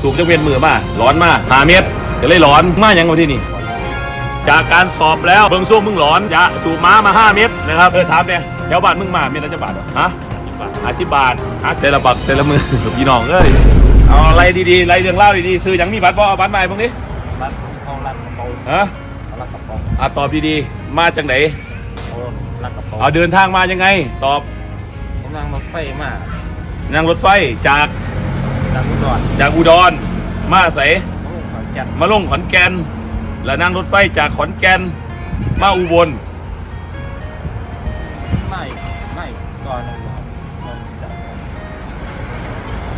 สูบจักเวียนมือมาร้อนมาหาเม็ดก็เลยร้อนมาอย่างวันที่นี่จากการสอบแล้วเบิ่งส้มมึงหลอนยาสูบม้ามา 5 เม็ดนะครับเออถามเนี่ยแถวบ้านมึงมาเม็ดละจะบาทเหรอฮะห้าสิบบาทหาแต่ละบักแต่ละมือพี่น้องเอ้ยเอาอะไรดีๆอะไรเรื่องเล่าดีๆซื้อหยังมีบัตรบ่เอาบัตรมาให้พวกนี้รัดเขารัดกระเป๋าฮะเขารัดกระเป๋าอะตอบดีๆมาจากไหนเขารัดกระเป๋าเอาเดินทางมายังไง ตอบผมนั่งรถไฟมานั่งรถไฟจากจากอุ ดรจากอุดร มาใสเขาขอนแก่นมาลงขอนแก่น แล้วนั่งรถไฟจากขอนแก่น มาอุบล ไม่ไม่ก่อนนะครับก่อนจาก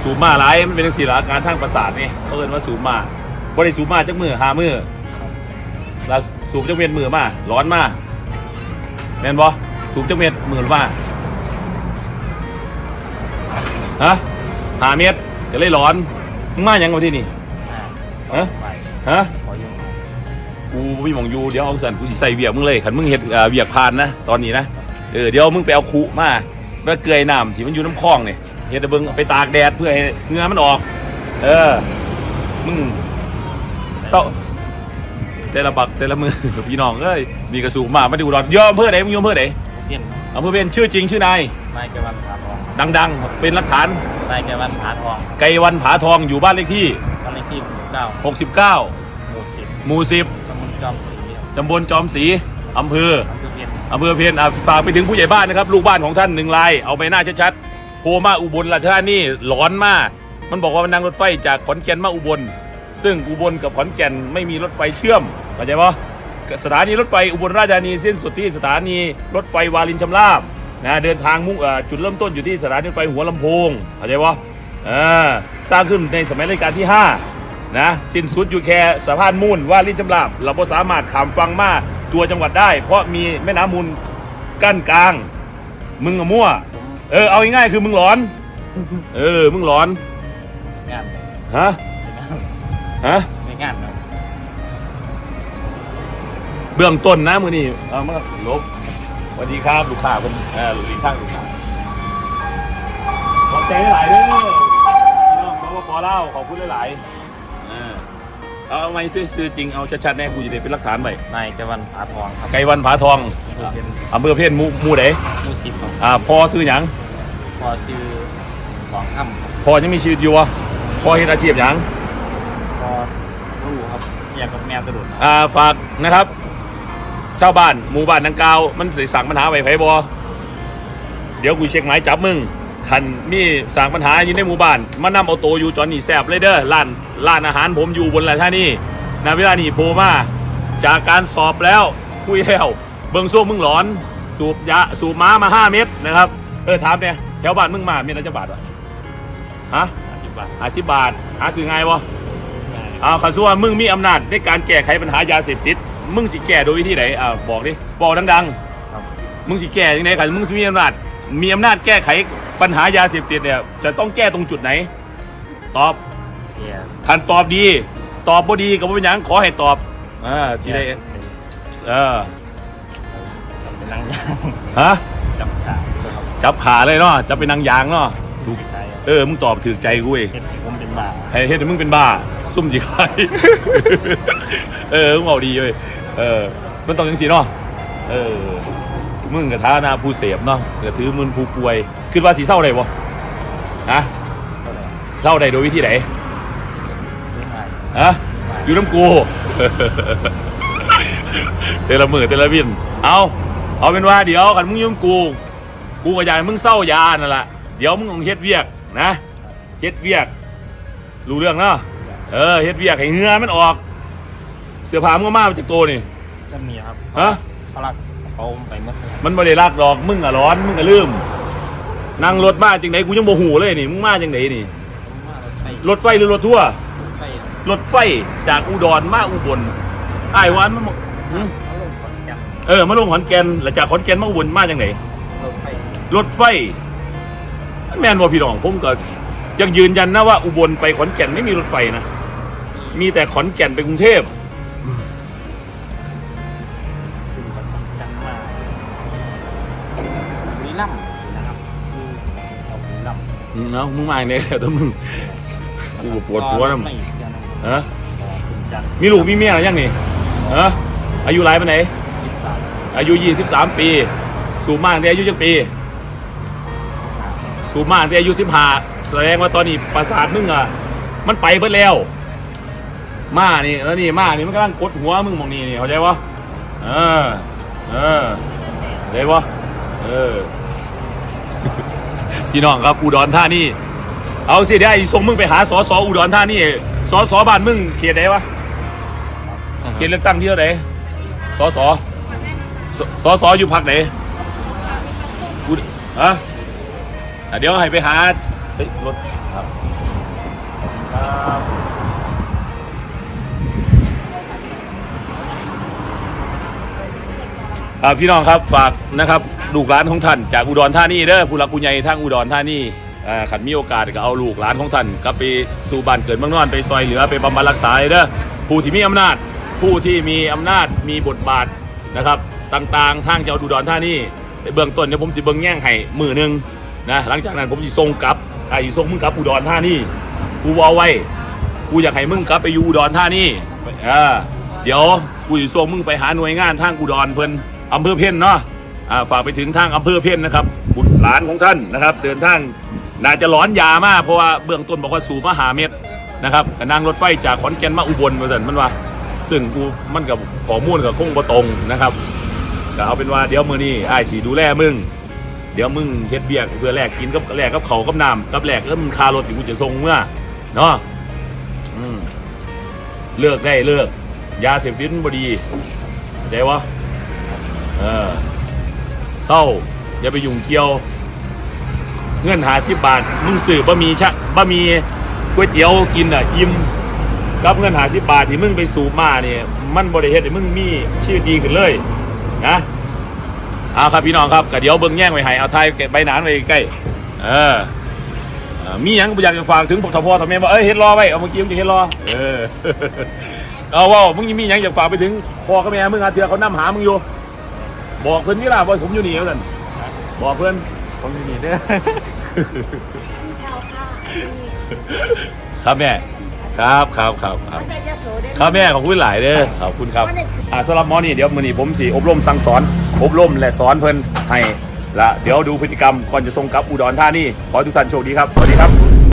สูบมาหลายมันเป็นสีลอาการทางประสาทนี่เขาเอินว่าสูบมาบ่ได้สูบมาจักมือหามือแล้วสูบจักเม็ดมือมาร้อนมาแม่นบ่สูบจักเม็ดมือมาฮะหาเม็ด ก็เลยร้อนมึงมาหยังวันที่นี่อ่าฮะ ไปฮะ ขออยู่กูบ่มีหมองอยู่เดี๋ยวเอาสันกูสิใส่เวียกมึงเลยขันมึงเฮ็ดเอ่อเวียกพานนะตอนนี้นะเออเดี๋ยวมึงไปเอาคุมาแล้วเกลือยน้ำที่มันอยู่น้ำคลองนี่เฮ็ดให้เบิ่งไปตากแดดเพื่อให้เหงื่อมันออก เออมึงเศร้าแต่ละบักแต่ละมือ พี่น้องเอ้ยมีกระสูงมามาดูรอนยอมอำเพื่อไหนมึงยอมอำเพื่อไหนเปลี่ยนอำเภอเป็นชื่อจริงชื่อนายนายแกวันผาทองดัง ๆ เป็นหลักฐาน นายแกวันผาทองไกรวันผาทองอยู่บ้านเลขที่ตอนเลขที่หมู่เก้า69หมู่สิบหมู่ตำบลจอมศรีครับ10ตำบลจอมศรีอำเภออำเภอเพียนอำเภอเพนอะฝากไปถึงผู้ใหญ่บ้านนะครับ ลูกบ้านของท่านหนึ่งลาย เอาไปหน้าชัดๆโพมาอุบลราชธานีหลอนมาก มันบอกว่ามันนั่งรถไฟจากขอนแก่นมาอุบล ซึ่งอุบลกับขอนแก่นไม่มีรถไฟเชื่อมเข้าใจปะสถานีรถไฟอุบลราชธานีสิ้นสุดที่สถานีรถไฟวารินชำราบ นะเดินทางมุ่งเอ่อจุดเริ่มต้นอยู่ที่สถานีรถไฟหัวลำโพงเข้าใจปะอ่าสร้างขึ้นในสมัยรัชกาลที่ 5 นะ สิ้นสุดอยู่แค่สะพานมูลวารินชำราบเราก็สามารถข้ามฟังมาตัวจังหวัดได้ เพราะมีแม่น้ำมูลกั้นกลาง มึงอะมั่ว เออ เอาง่ายๆคือมึงหลอน เออ มึงหลอนงานฮะเป็นงานฮะเป็นงานเนาะเบื้องต้นนะมือนี่เอามาลบส วัสดีครับลูกค้าคนเออลูกค้าลูกค้าขอบใจหลายๆเด้อพี่น้องเขาก็ขอเล่าขอบคุณหลายๆเออเอาเอาไม่ซื้อซื้อจริงเอาชัดๆแน่กูจะได้เป็นหลักฐานไปนายแกวันผาทองครับไกรวันผาทองอำเภอเพียนอำเภอเพนหมูหมูไหนหมู่สิบครับอ่าพอซื้อหยังพอชื่อสองค่ำครับพอยังมีชีวิตอยู่วะพอเห็นอาชีพหยังพอรู้ครับอยากกับแมวกระโดดครับอ่าฝากนะครับ ชาวบ้านหมู่บ้านดังกล่าวมันสิสั่งปัญหาไว้ไผบอเดี๋ยวกูเช็คหมายจับมึงคันมีสั่งปัญหาอยู่ในหมู่บ้านมานำเอาโตวอยู่จอนนี่แซบเลยเด้อร้านร้านอาหารผมอยู่บนราชานี่นาเวลานี่โผล่มาจากการสอบแล้วคุยแล้วเบิ่งส้มมึงหลอน สูบยาสูบม้ามาห้าเม็ดนะครับเออถามเนี่ยแถวบ้านมึงมาเม็ดละจะบาทวะฮะปัจจุบันห้าสิบบาทหาซื้อไงายวะเอาคันส่วนมึงมีอำนาจในการแก้ไขปัญหายาเสพติด มึงสิแก้โดยวิธีไหนอ่าบอกดิบอกดังครับ ๆ มึงสิแก้ยังไงคันมึงสิมีอำนาจมีอำนาจแก้ไขปัญหายาเสพติดเนี่ยจะต้องแก้ตรงจุดไหน ตอบเกียร์คันตอบดี ตอบบ่ดีกับว่าเป็นหยังขอให้ตอบอ่าสิได้เออเป็นนางยางฮะจับขาครับจับขาเลยเนาะจะเป็นนางยางเนาะถูกใช่เออมึงตอบถือใจกูเว้ยเห็นผมเป็นบาให้เฮ็ดให้มึงเป็นบ้า ซุ่มจีไข่ เออ มึงเอาดีเว้ย เออ มันต้องจังสีเนาะเออ มึงกับท้าหนาผู้เสพเนาะก็ถือมึนผู้ป่วยคิดว่าสีเศร้าได้บ่ฮะเศร้าได้โดยวิธีไหนฮะอยู่น้ำกูเตละมือเตละวิน เอาเอาเป็นว่าเดี๋ยวกันมึงอยุ่งกู กูก็อยากให้มึงเศร้ายานั่นแหละเดี๋ยวมึงต้องเฮ็ดเวียกนะเฮ็ดเวียก รู้เรื่องเนาะเออเฮ็ดเวียกให้เงื่อมันออก เสื้อผ้ามึงก็มาจากตัวนี่ก็มีครับฮะ เขาลักเขาไปเมื่อคืนมันไม่ได้ลากดอกมึงอะร้อนมึงอะลืมนั่งรถมาจังไหนกูยังโมโหเลยนี่มึงมาจังไหนนี่ ผมว่ารถไฟรถไฟหรือรถทั่วร์ไฟรถไฟจากอุดรมาอุบลไอ้ายวันมันบอกหึเขาลงขอนแก่นเออมาลงขอนแก่นแล้วจากขอนแก่นมาอุบลมาจังไหน รถไฟรถไฟ แม่นว่าพี่น้องผมก็ยังยืนยันนะว่าอุบลไปขอนแก่นไม่มีรถไฟนะ มีแต่ขอนแก่นไปกรุงเทพ บุรีรัมย์นะครับคือเอาบุรีรัมย์อืมเนาะมึงมาอย่างไรแต่มึง กูก็ปวดหัวนะ ไม่อีกเดือนหนึ่งฮะคุณจันทร์มีลูกมีเมียหรือยังนี่ฮะอายุหลายปานไหน ยี่สิบสามอายุ 23 ปี สูงมากแต่อายุจังปี สูงมากแต่อายุ15แสดงว่าตอนนี้ประสาทมึงอะ มันไปเบิดแล้ว มานี่แล้วนี่มานี่มันกำลังกดหัวมึงมองนี่นี่เข้าใจปะเออ เออเข้าใจปะเออ พี่น้องครับอุดรธานีเอาสิเดี๋ยวไอ้ส่งมึงไปหาสอสออุดรธานีสอสอบ้านมึงเขตไหนวะเขตเลือกตั้งที่เท่าไหนสอสอสสอสออยู่พักไหนอุดฮะอะเดี๋ยวให้ไปหาเฮ้ยรถ พี่น้องครับฝากนะครับลูกหลานของท่านจากอุดรธานีเด้อผู้หลักผู้ใหญ่ทางอุดรธานีขันมีโอกาสก็เอาลูกหลานของท่านกลับไปสู่บ้านเกิดเมืองนอนไปซอยเหลือไปบำบัดรักษาเด้อผู้ที่มีอำนาจ ผู้ที่มีอำนาจมีบทบาทนะครับต่างๆ ทางเจ้าอุดรธานีในเบื้องต้นเดี๋ยผมจะเบิ่งแย่งให้มือหนึ่งนะหลังจากนั้นผมจะส่งกลับไอ้ส่งมึงกลับอุดรธานีกูเอาไว้กูอยากให้มึงกลับไปอยู่อุดรธานี่เดี๋ยวกูจะส่งมึงไปหาหน่วยงานทางอุดรเพิ่น อำเภอเพ่นเนาะอ่าฝากไปถึงทางอำเภอเพ่นนะครับบุตรหลานของท่านนะครับ เดินทางน่าจะร้อนยามากเพราะว่าเบื้องต้นบอกว่าสูบมหาเม็ดนะครับกนั่งรถไฟจากขอนแก่นมาอุบลมาสันมันว่า ซึ่งกูมันกับข้อมูลกับคงบ่ตรงนะครับก็เอาเป็นว่าเดี๋ยวมือนี้ไอ้สีดูแลมึงเดี๋ยวมึงเฮ็ดเบียกเพื่อแลกกินกับแลกกับเขากับน้ำกับแลกแล้วมึงคารถที่กูจะส่งเมื่อเนาะเลิกได้เลิก ยาเสพติดบดีเข้าใจวะ เออเศร้าอย่าไปยุ่งเกี่ยว เงื่อนหาสิบบาทมึงซื้อบะมีชะบะมีก๋วยเตี๋ยวกินอะอิ่มกับเงื่อนหาสิบบาทที่มึงไปสูบมาเนี่ยมันบริเหตุให้มึงมีชื่อดีขึ้นเลยนะเอาครับพี่น้องครับก็เดี๋ยวเบิ้งแย่งไว้ให้เอาไทยใบหนานไว้ใกล้เออมีหยังอยากจะฝากถึงพวกทพ่อทแม่ว่าเอ้ยเฮ็ดรอไว้เอาเมื่อกี้มึงจะเฮ็ดรอเออเอาว่ามึงมีหยังอยากฝากไปถึงพ่อกับแม่มึงอาเถื่อเขานำหามึงอยู่ บอกเพื่อนนี่ล่ะว่าผมอยู่นี่แล้วกันบอกเพื่อนผมอยู่นี่เด้อครับแม่ครับครับครับครับครับแม่ขอบคุณหลายเด้อขอบคุณครับอ่าสำหรับหมอนี่เดี๋ยวมื้อนี้ผมสิอบรมสั่งสอน อบรมและสอนเพิ่นให้ละเดี๋ยวดูพฤติกรรมก่อนจะส่งกลับอุดรธานีขอให้ทุกท่านโชคดีครับสวัสดีครับ